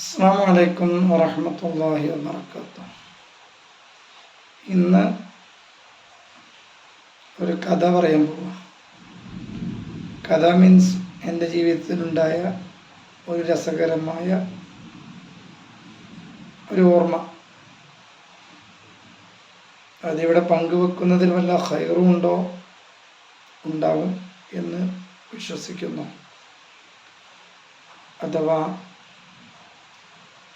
അസ്സാം വലൈക്കും വറഹമത്തല്ലാഹി വാബർക്കാത്തു ഇന്ന് ഒരു കഥ പറയാൻ പോവാം. കഥ മീൻസ് എന്റെ ജീവിതത്തിലുണ്ടായ ഒരു രസകരമായ ഒരു ഓർമ്മ. അതിവിടെ പങ്കുവെക്കുന്നതിൽ വല്ല ഹൈറും ഉണ്ടോ? ഉണ്ടാവും എന്ന് വിശ്വസിക്കുന്നു. അഥവാ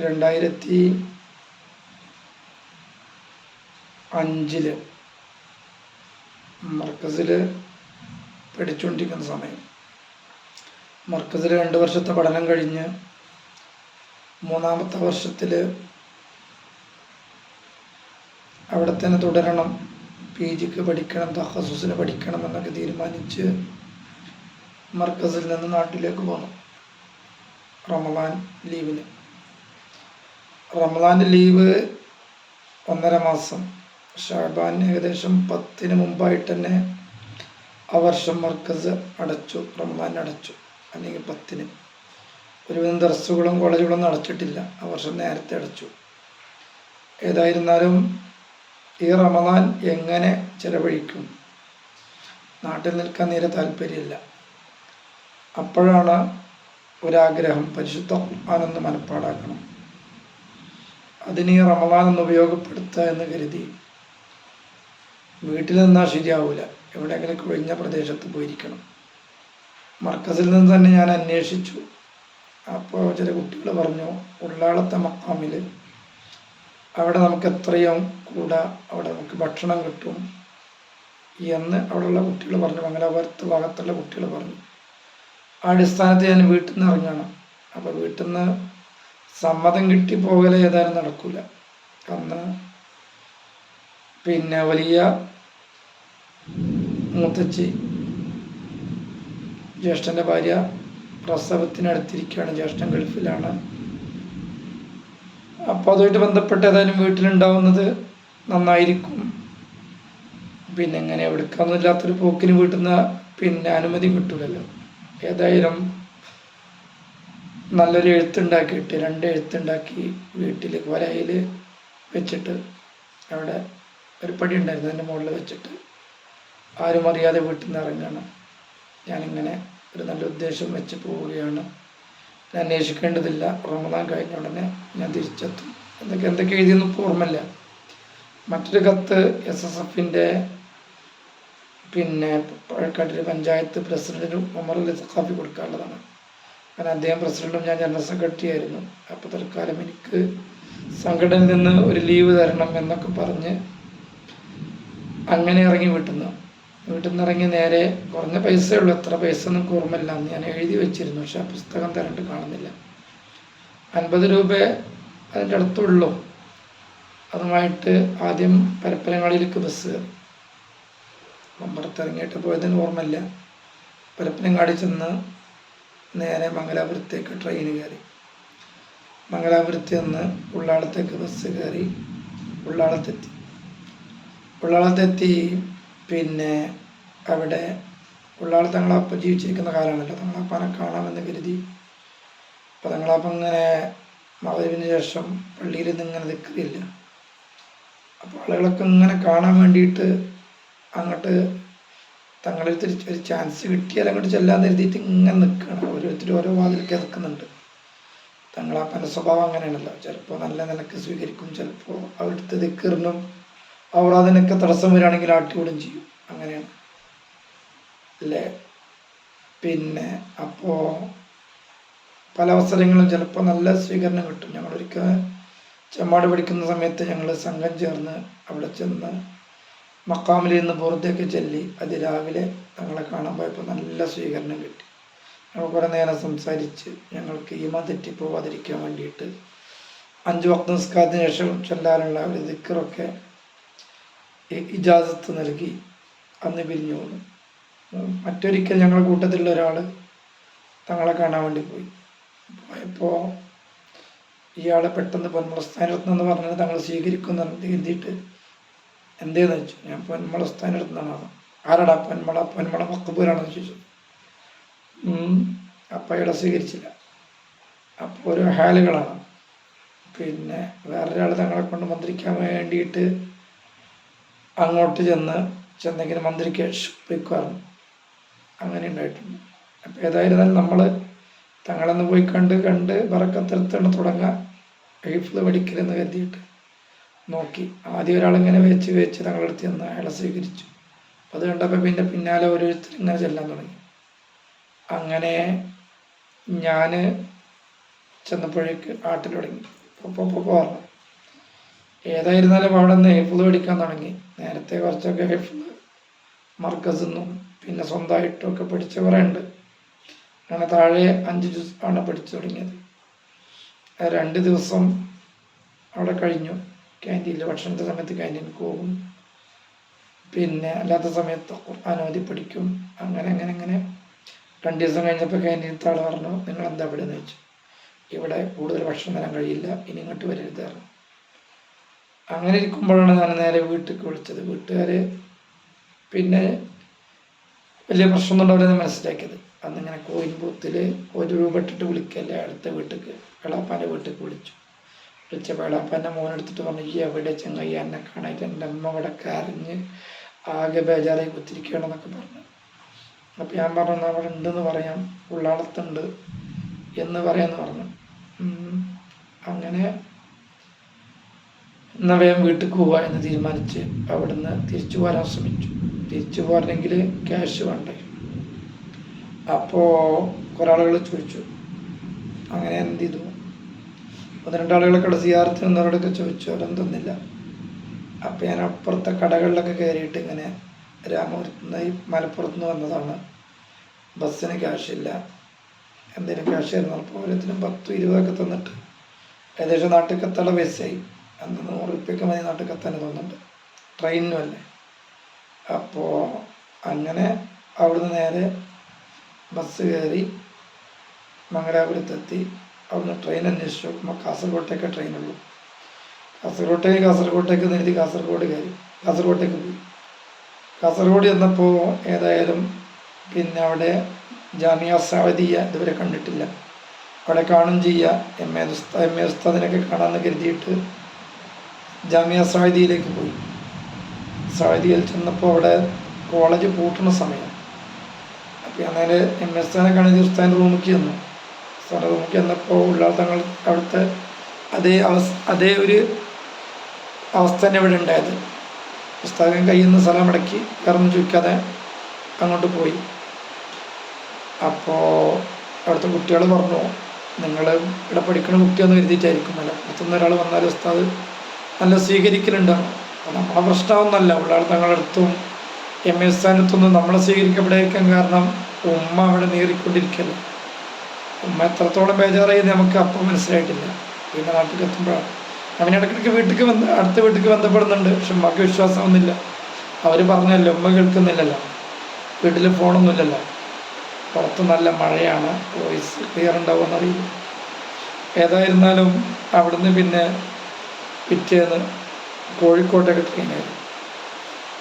രണ്ടായിരത്തി അഞ്ചിൽ മർക്കസിൽ പഠിച്ചുകൊണ്ടിരിക്കുന്ന സമയം. മർക്കസിൽ രണ്ട് വർഷത്തെ പഠനം കഴിഞ്ഞ് മൂന്നാമത്തെ വർഷത്തിൽ അവിടെ തന്നെ തുടരണം. പി ജിക്ക് പഠിക്കണം തഹസൂസിന് പഠിക്കണം എന്നൊക്കെ തീരുമാനിച്ച് മർക്കസിൽ നിന്ന് നാട്ടിലേക്ക് പോന്നു. റമദാൻ ലീവിന്. റമദാന്റെ ലീവ് ഒന്നര മാസം. ഷാബാൻ ഏകദേശം പത്തിന് മുമ്പായിട്ട് തന്നെ ആ വർഷം മർക്കസ് അടച്ചു റമദാൻ അടച്ചു അല്ലെങ്കിൽ പത്തിന്. ഒരുവിധം ദർസുകളും കോളേജുകളൊന്നും അടച്ചിട്ടില്ല. ആ വർഷം നേരത്തെ അടച്ചു. ഏതായിരുന്നാലും ഈ റമദാൻ എങ്ങനെ ചെലവഴിക്കും? നാട്ടിൽ നിൽക്കാൻ നേരെ താല്പര്യമില്ല. അപ്പോഴാണ് ഒരാഗ്രഹം പരിശുദ്ധ ആനന്ദ് മനപ്പാടാക്കണം. അതിന് ഈ റമദാൻ ഒന്ന് ഉപയോഗപ്പെടുത്തുക എന്ന് കരുതി. വീട്ടിൽ നിന്നാൽ ശരിയാവില്ല എവിടെയെങ്കിലും ഒഴിഞ്ഞ പ്രദേശത്ത് പോയിരിക്കണം. മർക്കസിൽ നിന്ന് തന്നെ ഞാൻ അന്വേഷിച്ചു. അപ്പോൾ ചില കുട്ടികൾ പറഞ്ഞു ഉള്ളാളത്തെ മക്കാമിൽ അവിടെ നമുക്ക് എത്രയും കൂടാ. അവിടെ നമുക്ക് ഭക്ഷണം കിട്ടും. എന്ന് അവിടെയുള്ള കുട്ടികൾ പറഞ്ഞു മംഗലാപുരത്ത് ഭാഗത്തുള്ള കുട്ടികൾ പറഞ്ഞു. ആ അടിസ്ഥാനത്തിൽ ഞാൻ വീട്ടിൽ നിന്ന് ഇറങ്ങണം അപ്പോൾ വീട്ടിൽ നിന്ന് സമ്മതം കിട്ടി പോകൽ ഏതായാലും നടക്കൂല. അന്ന് പിന്നെ വലിയ മൂത്തച്ചി ജ്യേഷ്ഠന്റെ ഭാര്യ പ്രസവത്തിനടുത്തിരിക്കുകയാണ് ജ്യേഷ്ഠൻ ഗൾഫിലാണ്. അപ്പോൾ അതുമായിട്ട് ബന്ധപ്പെട്ട് ഏതായാലും വീട്ടിലുണ്ടാവുന്നത് നന്നായിരിക്കും. പിന്നെ എങ്ങനെ എടുക്കാമെന്നില്ലാത്തൊരു പോക്കിന് വീട്ടിൽ നിന്ന് പിന്നെ അനുമതി കിട്ടൂലല്ലോ. ഏതായാലും നല്ലൊരു എഴുത്തുണ്ടാക്കിയിട്ട് രണ്ട് എഴുത്തുണ്ടാക്കി വീട്ടിൽ വരയിൽ വെച്ചിട്ട് അവിടെ ഒരു പടി ഉണ്ടായിരുന്നു അതിന്റെ മുകളിൽ വെച്ചിട്ട്. ആരും അറിയാതെ വീട്ടിൽ നിന്ന് ഇറങ്ങണം. ഞാനിങ്ങനെ ഒരു നല്ല ഉദ്ദേശം വെച്ച് പോവുകയാണ്. ഞാൻ അന്വേഷിക്കേണ്ടതില്ല. റമദാൻ കഴിഞ്ഞ ഉടനെ ഞാൻ തിരിച്ചെത്തും. എന്തൊക്കെ എന്തൊക്കെ എഴുതിയൊന്നും ഓർമ്മയില്ല. മറ്റൊരു കത്ത് എസ് എസ് എഫിന്റെ പിന്നെ പഞ്ചായത്ത് പ്രസിഡന്റിനും ഉമർ അലി സഖാഫി കൊടുക്കാനുള്ളതാണ്. കാരണം അദ്ദേഹം പ്രസിഡന്റും ഞാൻ ജനറൽ സെക്രട്ടറി ആയിരുന്നു. അപ്പോൾ തൽക്കാലം എനിക്ക് സംഘടനയിൽ നിന്ന് ഒരു ലീവ് തരണം എന്നൊക്കെ പറഞ്ഞ് അങ്ങനെ ഇറങ്ങി വീട്ടിൽ നിന്ന് വീട്ടിൽ നിന്ന് ഇറങ്ങി നേരെ കുറഞ്ഞ പൈസയേ ഉള്ളൂ എത്ര പൈസ നമുക്ക് ഓർമ്മയില്ല. ഞാൻ എഴുതി വെച്ചിരുന്നു. പക്ഷെ ആ പുസ്തകം തരണ്ട് കാണുന്നില്ല. അൻപത് രൂപ അതിന്റെ അടുത്തുള്ളൂ. അതുമായിട്ട് ആദ്യം പരപ്പനങ്ങളിലേക്ക് ബസ് കയറി. മമ്പറത്ത് ഇറങ്ങിയിട്ട് പോയതിന് ഓർമ്മയില്ല. പരപ്പനങ്ങാടി ചെന്ന് നേരെ മംഗലാപുരത്തേക്ക് ട്രെയിൻ കയറി. മംഗലാപുരത്ത് നിന്ന് ഉള്ളാളത്തേക്ക് ബസ് കയറി ഉള്ളാളത്തെത്തി ഉള്ളാളത്തെത്തി പിന്നെ അവിടെ ഉള്ളാള അപ്പ ജീവിച്ചിരിക്കുന്ന കാലമാണല്ലോ. തങ്ങളപ്പാനെ കാണാമെന്ന് കരുതി. അപ്പോൾ തങ്ങളപ്പം ഇങ്ങനെ മകരവിന് ശേഷം പള്ളിയിൽ നിന്ന് ഇങ്ങനെ നിൽക്കുകയില്ല. അപ്പോൾ ആളുകളൊക്കെ ഇങ്ങനെ കാണാൻ വേണ്ടിയിട്ട് അങ്ങോട്ട് തങ്ങളിൽ തിരിച്ച് ഒരു ചാൻസ് കിട്ടിയാൽ അങ്ങോട്ട് ചെല്ലാൻ കരുതിയിട്ട് ഇങ്ങനെ നിൽക്കുകയാണ്. ഓരോരുത്തരും ഓരോ വാതിലൊക്കെ നിൽക്കുന്നുണ്ട് തങ്ങളെ മനസ്വഭാവം അങ്ങനെയാണല്ലോ. ചിലപ്പോൾ നല്ല നിലയ്ക്ക് സ്വീകരിക്കും ചിലപ്പോൾ അവിടുത്തെ ദിക്കറിനും അവർ അതിനൊക്കെ തടസ്സം വരികയാണെങ്കിൽ ആട്ടിവിടും ചെയ്യും. അങ്ങനെയാണ്. അല്ലേ? പിന്നെ അപ്പോൾ പല അവസരങ്ങളും ചിലപ്പോൾ നല്ല സ്വീകരണം കിട്ടും. ഞങ്ങളൊരിക്കൽ ചെമ്മാട് പഠിക്കുന്ന സമയത്ത് ഞങ്ങൾ സംഘം ചേർന്ന് അവിടെ ചെന്ന് മക്കാമിൽ നിന്ന് പുറത്തേക്ക് ചെല്ലി അതിരാവിലെ ഞങ്ങളെ കാണാൻ പോയപ്പോൾ നല്ല സ്വീകരണം കിട്ടി. ഞങ്ങൾ കുറേ നേരം സംസാരിച്ച് ഞങ്ങൾക്ക് ഈമ തെറ്റിപ്പോവാതിരിക്കാൻ വേണ്ടിയിട്ട് അഞ്ച് വക്ത നിസ്കാരത്തിന് ശേഷം ചെല്ലാനുള്ള ഒരു ദിക്കറൊക്കെ ഇജാസത്ത് നൽകി. അന്ന് പിരിഞ്ഞു പോന്നു. മറ്റൊരിക്കൽ ഞങ്ങളുടെ കൂട്ടത്തിലുള്ള ഒരാൾ തങ്ങളെ കാണാൻ വേണ്ടി പോയി. പോയപ്പോൾ ഇയാളെ പെട്ടെന്ന് പൊന്മുളസ്ഥാനത്ത് എന്ന് പറഞ്ഞത് തങ്ങൾ സ്വീകരിക്കുന്ന എഴുതിയിട്ട് എന്തേന്ന് വെച്ചു? ഞാൻ പൊന്മള സ്ഥാനത്ത് നിന്നാണ് ആരടാ പൊന്മള? പൊന്മള മക്കബൂരാണെന്ന് ചോദിച്ചു അപ്പ അയാളെ സ്വീകരിച്ചില്ല. അപ്പോൾ ഒരു ഹാലുകളാണ്. പിന്നെ വേറൊരാൾ തങ്ങളെ കൊണ്ട് മന്ത്രിക്കാൻ വേണ്ടിയിട്ട് അങ്ങോട്ട് ചെന്ന് ചെന്നെങ്കിൽ മന്ത്രിക്ക് പോയിക്കുവാറുണ്ട് അങ്ങനെ ഉണ്ടായിട്ടുണ്ട്. അപ്പോൾ ഏതായിരുന്നാലും നമ്മൾ തങ്ങളെന്ന് പോയി കണ്ട് കണ്ട് വറക്കത്തെടുത്താണ് തുടങ്ങാൻ ഹൈഫിൾ പഠിക്കലെന്ന് കരുതിയിട്ട്. നോക്കി. ആദ്യം ഒരാളിങ്ങനെ വെച്ച് വെച്ച് തങ്ങളെടുത്ത് ചെന്ന് അയാളെ സ്വീകരിച്ചു. അത് കണ്ടപ്പോൾ പിന്നെ പിന്നാലെ ഓരോരുത്തർ ഇങ്ങനെ ചെല്ലാൻ തുടങ്ങി. അങ്ങനെ ഞാൻ ചെന്നപ്പോഴേക്ക് ആട്ടിൽ തുടങ്ങി. പൊപ്പൊ പറഞ്ഞു. ഏതായിരുന്നാലും അവിടെ നിന്ന് ഹെഫിൾ പഠിക്കാൻ തുടങ്ങി. നേരത്തെ കുറച്ചൊക്കെ ഹെഫിൾ മർക്കസിൽ നിന്നും പിന്നെ സ്വന്തമായിട്ടും ഒക്കെ പഠിച്ച കുറേ ഉണ്ട്. അങ്ങനെ താഴെ അഞ്ച് ജ്യൂസ് ആണ് പഠിച്ചു തുടങ്ങിയത്. രണ്ട് ദിവസം അവിടെ കഴിഞ്ഞു. ക്യാന്റീനിൽ ഭക്ഷണത്തെ സമയത്ത് ക്യാന്റീനിൽ പോകും. പിന്നെ അല്ലാത്ത സമയത്ത് അനവധി പഠിക്കും. അങ്ങനെ അങ്ങനെ അങ്ങനെ. രണ്ട് ദിവസം കഴിഞ്ഞപ്പോൾ ക്യാന്റീനത്തെ ആൾ പറഞ്ഞു നിങ്ങൾ എന്താ ഇവിടെ എന്ന് വെച്ചു? ഇവിടെ കൂടുതൽ ഭക്ഷണം തരാൻ കഴിയില്ല ഇനി ഇങ്ങോട്ട് വരരുത് പറഞ്ഞു. അങ്ങനെ ഇരിക്കുമ്പോഴാണ് ഞാൻ നേരെ വീട്ടിലേക്ക് വിളിച്ചത്. വീട്ടുകാർ പിന്നെ വലിയ പ്രശ്നമൊന്നും ഉണ്ടാവില്ലെന്ന് മനസ്സിലാക്കിയത്. അന്നിങ്ങനെ കോയിൻ ബൂത്തിൽ ഒരു രൂപ ഇട്ടിട്ട് വിളിക്കല്ലേ അടുത്ത വീട്ടിലേക്ക് എളാപ്പാന്റെ വീട്ടിലേക്ക് വിളിച്ചു. വിളിച്ചപ്പോൾ എളാപ്പാന്റെ മോനെടുത്തിട്ട് പറഞ്ഞു ഈ എവിടെ ചെങ്ങയ്യ എന്നെ കാണായിട്ട് എന്റെ അമ്മ ഇവിടെ കരഞ്ഞ് ആകെ ബേജാറായി കുത്തിരിക്കുകയാണെന്നൊക്കെ പറഞ്ഞു. അപ്പോൾ ഞാൻ പറഞ്ഞു "എന്നാ അവിടെ ഉണ്ടെന്ന് പറയാം. ഉള്ളാളത്തുണ്ട് എന്ന് പറയാന്ന് പറഞ്ഞു. അങ്ങനെ എന്നാൽ വേഗം വീട്ടിൽ പോവുക എന്ന് തീരുമാനിച്ച് അവിടുന്ന് തിരിച്ചു പോരാൻ ശ്രമിച്ചു തിരിച്ചു പോരണമെങ്കിൽ ക്യാഷ് വേണ്ടേ? അപ്പോൾ കുറേ ആളുകൾ ചോദിച്ചു. അങ്ങനെ എന്ത് ചെയ്തു? ഒന്ന് രണ്ടാളുകളൊക്കെ അവിടെ സിയാർത്ത് നിന്നവരോടൊക്കെ ചോദിച്ചു അവരൊന്നും തന്നില്ല. അപ്പോൾ ഞാൻ അപ്പുറത്തെ കടകളിലൊക്കെ കയറിയിട്ട് ഇങ്ങനെ രാമപുരത്ത് നിന്ന് മലപ്പുറത്ത് നിന്ന് വന്നതാണ്. ബസ്സിന് ക്യാഷില്ല എന്തെങ്കിലും ക്യാഷ് ആയിരുന്നു. അപ്പോൾ ഓരോരുത്തരും പത്തും ഇരുപതൊക്കെ തന്നിട്ട് ഏകദേശം നാട്ടിൽ കത്താനുള്ള പൈസയായി. അന്ന് നൂറ് റുപ്യൊക്കെ മതി നാട്ടിൽ കത്താൻ തോന്നുന്നുണ്ട്. ട്രെയിനിനും അല്ലേ. അപ്പോൾ അങ്ങനെ അവിടുന്ന് നേരെ ബസ് കയറി മംഗലാപുരത്തെത്തി. അവിടുന്ന് ട്രെയിൻ അന്വേഷിച്ചു. നോക്കുമ്പോൾ കാസർഗോട്ടേക്ക് ട്രെയിനുള്ളൂ കാസർഗോട്ടേക്ക് കാസർഗോട്ടേക്ക് നിർത്തി കാസർഗോഡ് കയറി. കാസർഗോട്ടേക്ക് പോയി. കാസർഗോഡ് ചെന്നപ്പോൾ ഏതായാലും പിന്നെ അവിടെ ജാമിയ സാവതിയ ഇതുവരെ കണ്ടിട്ടില്ല. അവിടെ കാണും ചെയ്യുക എം എ എം എ ഉസ്താദിനൊക്കെ കാണാമെന്ന് കരുതിയിട്ട് ജാമിയ സാവതിയിലേക്ക് പോയി. സാവതിയിൽ ചെന്നപ്പോൾ അവിടെ കോളേജ് പൂട്ടുന്ന സമയം. അപ്പോൾ അങ്ങനെ നേരെ എം എസ് സ്ഥാനെ കാണി ഉസ്താദിന്റെ റൂമിലേക്ക് ചെന്നു. റൂമിലേക്ക് ചെന്നപ്പോൾ ഉള്ള തങ്ങൾ അവിടുത്തെ അതേ അവസ്ഥ അതേ ഒരു അവസ്ഥ തന്നെ ഇവിടെ ഉണ്ടായത്. പുസ്തകം കയ്യിൽ സ്ഥലം മടക്കി വേറൊന്നും ചോദിക്കാതെ അങ്ങോട്ട് പോയി. അപ്പോൾ അവിടുത്തെ കുട്ടികൾ പറഞ്ഞു നിങ്ങൾ ഇവിടെ പഠിക്കുന്ന കുട്ടിയെന്ന് കരുതിയിട്ടായിരിക്കും അല്ല പുറത്തുനിന്ന് ഒരാൾ വന്നാൽ ഉസ്താദ് നല്ല സ്വീകരിക്കലുണ്ടാണ് അപ്പോൾ നമ്മളെ പ്രശ്നമൊന്നുമല്ല. ഉള്ള തങ്ങളുടെ അടുത്തും എം എസ് സ്ഥാനത്തൊന്നും നമ്മളെ സ്വീകരിക്കപ്പെടേക്കാൻ കാരണം ഉമ്മ അവിടെ നേറിക്കൊണ്ടിരിക്കല്ല എത്രത്തോളം ബേജാറായി നമുക്ക് അപ്പം മനസ്സിലായിട്ടില്ല. പിന്നെ നാട്ടിൽ എത്തുമ്പോഴാണ്. അവൻ ഇടയ്ക്കിടയ്ക്ക് വീട്ടിൽ വന്ന് അടുത്ത വീട്ടിൽ ബന്ധപ്പെടുന്നുണ്ട്. പക്ഷെ വിശ്വാസം വിശ്വാസമൊന്നുമില്ല അവർ പറഞ്ഞല്ലോ ഉമ്മ കേൾക്കുന്നില്ലല്ലോ. വീട്ടിൽ ഫോണൊന്നുമില്ലല്ലോ. പുറത്ത് നല്ല മഴയാണ്. വോയിസ് ക്ലിയർ ഉണ്ടാവുമെന്നറിയില്ല ഏതായിരുന്നാലും അവിടുന്ന് പിന്നെ പിറ്റേന്ന് കോഴിക്കോട്ടേക്ക് ട്രെയിൻ കയറി.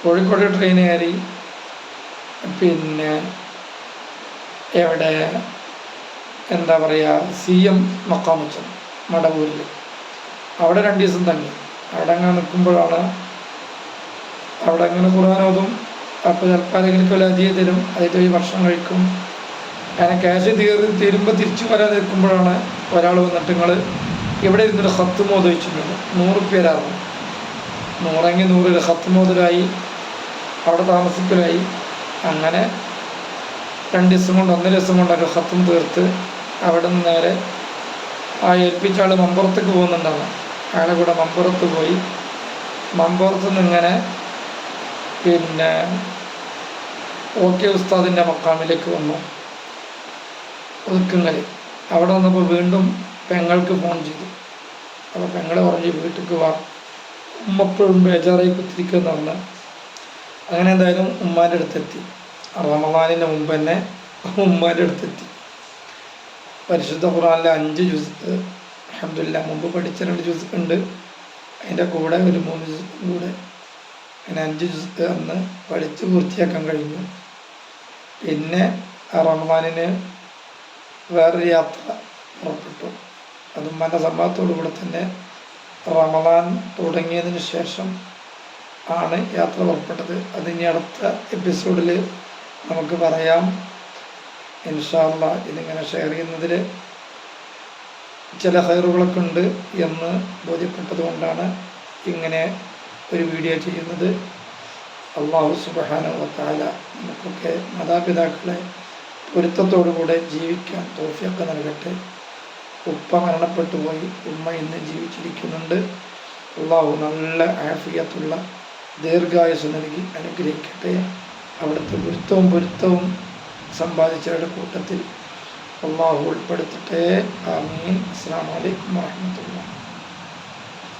കോഴിക്കോട്ടേക്ക് ട്രെയിൻ കയറി പിന്നെ എവിടെ എന്താ പറയുക സി എം മക്കാമുച്ചൻ മടവൂരിൽ അവിടെ രണ്ട് ദിവസം തങ്ങി. അവിടെ അങ്ങനെ നിൽക്കുമ്പോഴാണ് അവിടെ അങ്ങനെ ഖുർആാനോതും അപ്പോൾ ചിലപ്പോൾ ആരെങ്കിലും അധികം തരും അതിൽ പോയി ഭക്ഷണം കഴിക്കും. അങ്ങനെ ക്യാഷ് തീർന്ന് തീരുമ്പോൾ തിരിച്ചു വരാൻ നിൽക്കുമ്പോഴാണ് ഒരാൾ വന്നിട്ട് നിങ്ങൾ ഇവിടെ ഇരുന്നൊരു ഹത്ത് മോദിച്ചിട്ടുണ്ട് നൂറ് പേരായിരുന്നു നൂറെങ്കിൽ നൂറ് ഹത്ത് മോതലായി അവിടെ താമസിക്കലായി. അങ്ങനെ രണ്ട് ദിവസം കൊണ്ട് ഒന്നര ദിവസം കൊണ്ട് ഒരു ഹത്തും തീർത്ത് അവിടെ നിന്ന് നേരെ ആ ഏൽപ്പിച്ച ആൾ മമ്പുറത്തേക്ക് പോകുന്നുണ്ടാവാം. അയാളെ കൂടെ മമ്പുറത്ത് പോയി. മമ്പുറത്ത് നിന്ന് ഇങ്ങനെ പിന്നെ ഓക്കെ ഉസ്താദിന്റെ മക്കാമിലേക്ക് വന്നു. ഒതുക്കുങ്ങൽ അവിടെ വന്നപ്പോൾ വീണ്ടും പെങ്ങൾക്ക് ഫോൺ ചെയ്തു. അപ്പോൾ പെങ്ങളെ പറഞ്ഞു വീട്ടിലേക്ക് വാ. ഉമ്മപ്പോഴും ബേജാറായി കുത്തിരിക്കുന്ന പറഞ്ഞ് അങ്ങനെ എന്തായാലും ഉമ്മാന്റെ അടുത്തെത്തി. റമദാനിന്റെ മുമ്പ് തന്നെ ഉമ്മാന്റെ അടുത്തെത്തി. പരിശുദ്ധ ഖുറാനിലെ അഞ്ച് ജ്യൂസ് അഹമ്മദില്ല മുമ്പ് പഠിച്ച രണ്ട് ജ്യൂസ് ഉണ്ട് അതിന്റെ കൂടെ ഒരു മൂന്ന് ജ്യൂസ് കൂടെ അങ്ങനെ അഞ്ച് ജ്യൂസ് അന്ന് പഠിച്ച് പൂർത്തിയാക്കാൻ കഴിഞ്ഞു. പിന്നെ റഹ്മാനിന് വേറൊരു യാത്ര പുറപ്പെട്ടു. അതും മനസമ്മതത്തോടു കൂടെ തന്നെ റമദാൻ തുടങ്ങിയതിന് ശേഷം ആണ് യാത്ര പുറപ്പെട്ടത്. അത് ഇനി അടുത്ത എപ്പിസോഡിൽ നമുക്ക് പറയാം. ഇൻഷാല്ല ഇതിങ്ങനെ ഷെയർ ചെയ്യുന്നതിൽ ചില ഹൈറുകളൊക്കെ ഉണ്ട് എന്ന് ബോധ്യപ്പെട്ടതുകൊണ്ടാണ് ഇങ്ങനെ ഒരു വീഡിയോ ചെയ്യുന്നത്. അള്ളാഹു സുബാന വത്താല നമുക്കൊക്കെ മാതാപിതാക്കളെ പൊരുത്തത്തോടുകൂടെ ജീവിക്കാൻ തോഫിയൊക്കെ നൽകട്ടെ. ഉപ്പ മരണപ്പെട്ടു പോയി ഉമ്മ ഇന്ന് ജീവിച്ചിരിക്കുന്നുണ്ട്. അള്ളാഹു നല്ല ആഫിയത്തുള്ള ദീർഘായുസ് നൽകി അനുഗ്രഹിക്കട്ടെ. അവിടുത്തെ ഗുരുത്വവും പൊരുത്തവും സമ്പാദിച്ചവരുടെ കൂട്ടത്തിൽ അള്ളാഹു ഉൾപ്പെടുത്തട്ടെ. ആമീൻ. അസ്സാം വലൈക്കും വാഹമത്തുള്ള